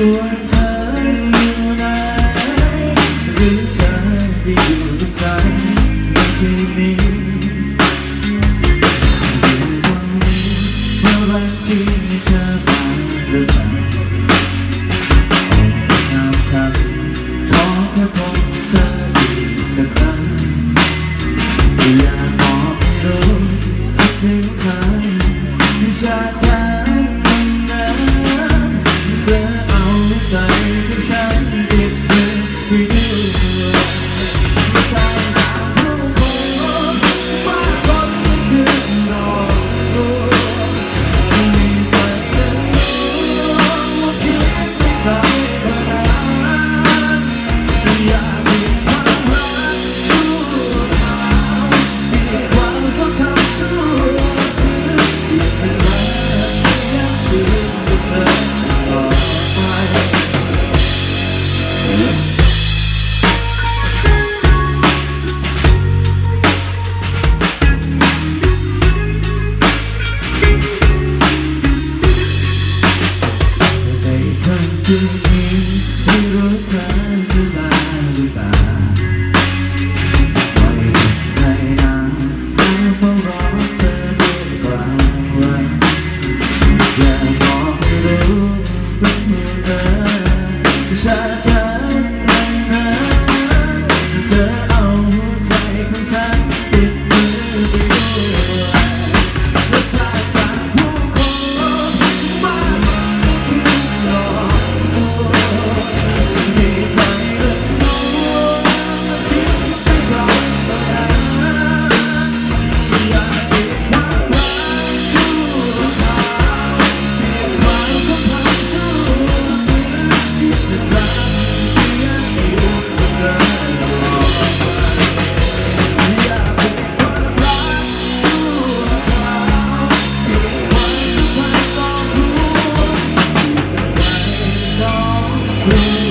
ตัวเธออยู่ไหนหรือเธอจะอยู่ตรงไหนในคืนนี้อยู่ตรงนี้เมื่อวันที่เธอผ่านกระแส Do you. You.